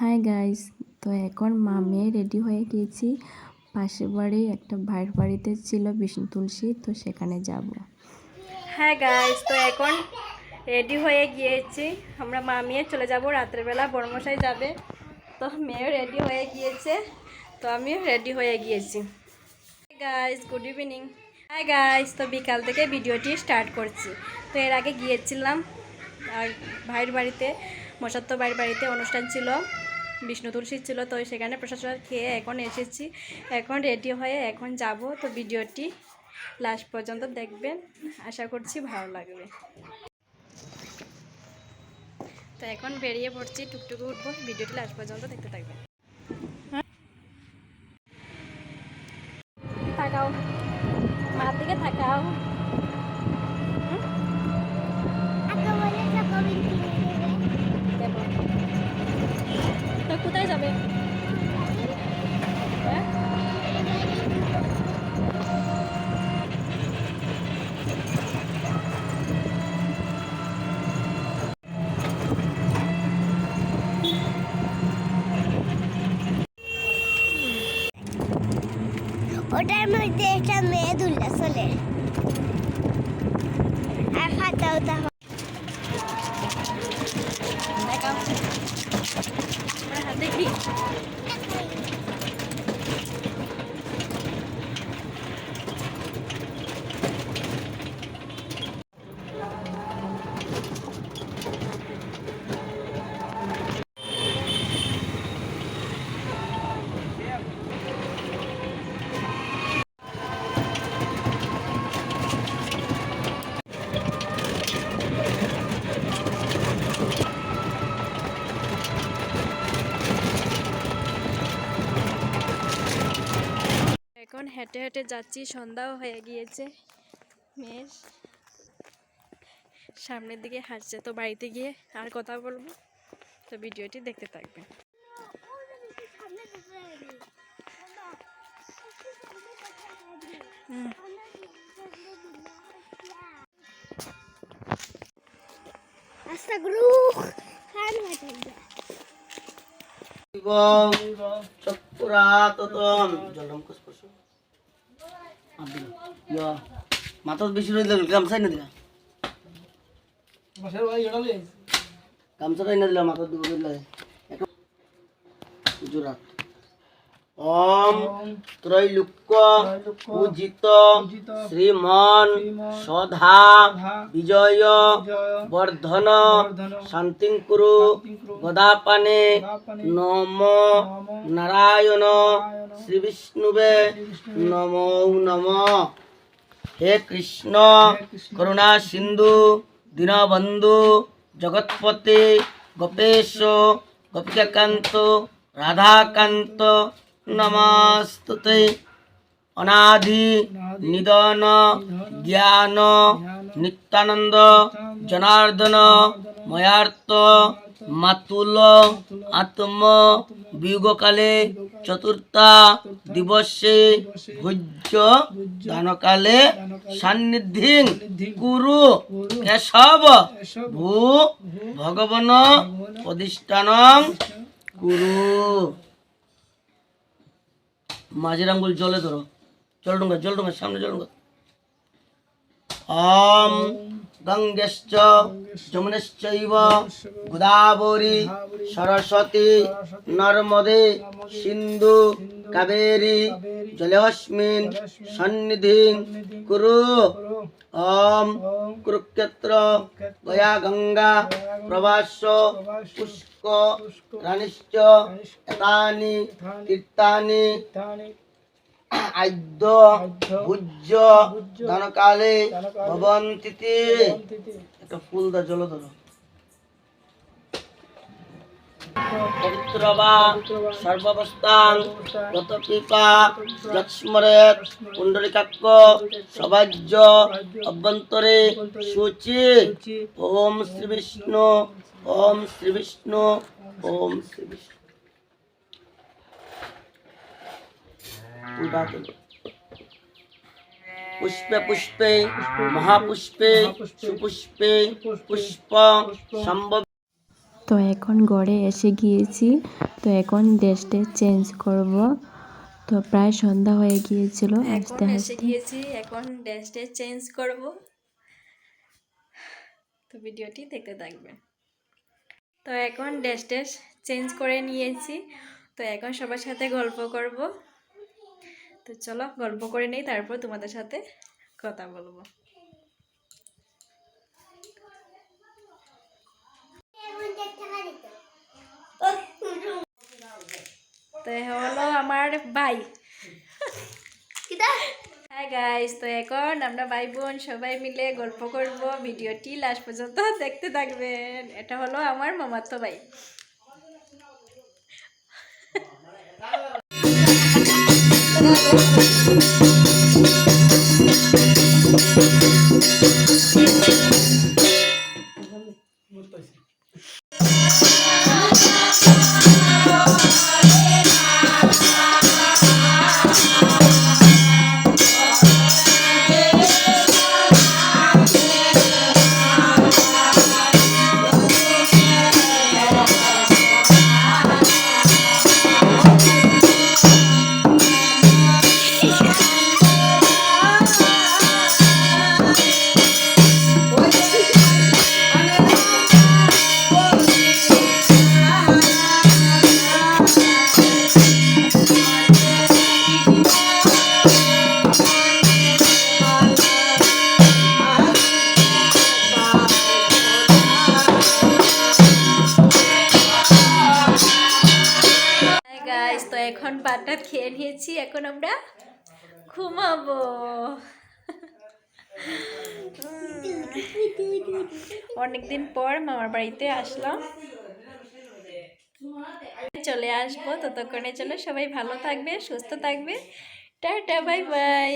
High guys, তো এখন মা মেয়ে রেডি হয়ে গিয়েছি। পাশের বাড়ি একটা ভাইয়ের বাড়িতে ছিল বিষ্ণু তুলসী, তো সেখানে যাব। হ্যাঁ গাইস, তো এখন রেডি হয়ে গিয়েছি। আমরা মা মেয়ে চলে যাব রাত্রেবেলা বড়মশাই যাবে। তো মেয়েও রেডি হয়ে গিয়েছে, তো আমি রেডি হয়ে গিয়েছি। Guys good evening hi guys তো বিকাল থেকে ভিডিওটি স্টার্ট করছি। তো এর আগে গিয়েছিলাম আর ভাইয়ের বাড়িতে মশাত্ত ভাইয়ের বাড়িতে অনুষ্ঠান ছিল। বিষ্ণু তুলসী ছিল, তো সেখানে প্রসাদ খেয়ে এখন এসেছি। এখন রেডি হয়ে এখন যাব, তো ভিডিওটি লাস্ট পর্যন্ত দেখবেন। আশা করছি ভালো লাগবে। তো এখন বেরিয়ে পড়ছি, টুকটুকু উঠবো, ভিডিওটি লাস্ট পর্যন্ত দেখতে থাকবেন থাকাও মার দিকে থাকাও দেবো তো কোথায় যাবে হ্যাঁ ওটার মধ্যে একটা মেয়ে দুল্লা চলে। আর ফাটা ওটা দেখাও। আমার হাত দেখি। এখন হেঁটে হেঁটে যাচ্ছি সন্ধ্যাও হয়ে গিয়েছে মেয়ের সামনের দিকে হাঁটছে তো বাড়িতে গিয়ে আর কথা বলব তো ভিডিওটি দেখতে থাকবেন চক্রাততম জলম কুস্পশ আব্দুল। বেশি রয়ে রইল গামছা এনে দিলা গামছাটা এনে দিলা মাথা দিব দিলা ওম ত্রৈলোক্য পূজিত শ্রীমন সধা বিজয় বর্ধন শান্তিং কুরু গদাপানে নম নারায়ণ শ্রী বিষ্ণুবে নমো নম। হে কৃষ্ণ করুণা সিন্ধু দীনবন্ধু জগৎপতি গোপেশ গোপিকাকান্ত রাধাকান্ত নমস্তুতে। অনাধি নিদন জ্ঞান নিত্যানন্দ জনার্দন ময়ার্ত মাতুল আত্ম বিয়োগকালে চতুর্থা দিবসে ভোজ্য দানকালে সান্নিধ্যি কুরু কেশব ভূ ভগবন প্রতিষ্ঠানং কুরু। মাঝের আঙ্গুল জলে ধরো। জল ডোঙ্গা জল ডোঙ্গা সামনে জল ডোঙ্গা। ওম গঙ্গেশ্চ যমুনেশ্চৈব গোদাবরী সরস্বতী নর্মদে সিন্ধু কাবেরী সন্নিধি কুরু। ওম কুরুক্ষেত্র গয়া গঙ্গা প্রবাস পুষ্ক রানিশ্চ এতানি তীর্থানি আদ্য ভুজ্য ধনকালে ভবন্তিতে একটা ফুল দা জল ধরো পবিত্র বা সর্বাবস্থান গত কৃপা যৎস্মরেত পুণ্ডরিকাক্ষ সবাজ্য অভ্যন্তরে সূচি ওম শ্রী বিষ্ণু ওম শ্রী বিষ্ণু ওম শ্রী বিষ্ণু। পুষ্পে পুষ্পে মহাপুষ্পে সুপুষ্পে পুষ্প সম্ভব। তো এখন ঘরে এসে গিয়েছি। তো এখন ড্রেসটা চেঞ্জ করব। তো প্রায় সন্ধ্যা হয়ে গিয়েছিল। আস্তে এখন এসে আস্তে গিয়েছি। এখন ড্রেসটা চেঞ্জ করব। তো ভিডিওটি দেখতে থাকবেন। তো এখন ড্রেস ড্রেস চেঞ্জ করে নিয়েছি। তো এখন সবার সাথে গল্প করব। তো চলো গল্প করে নেই তারপর তোমাদের সাথে কথা বলব। তো হলো আমার ভাই হ্যাঁ গাইস তো এখন আমরা ভাই বোন সবাই মিলে গল্প করব ভিডিওটি লাস্ট পর্যন্ত দেখতে থাকবেন। এটা হলো আমার মামাতো ভাই হ্যাঁ পাটা খেয়ে নিয়েছি, এখন আমরা ঘুমাবো। অনেকদিন পর মামার বাড়িতে আসলাম। চলে আসব ততক্ষণে চলো সবাই ভালো থাকবে, সুস্থ থাকবে। Tata, bye bye.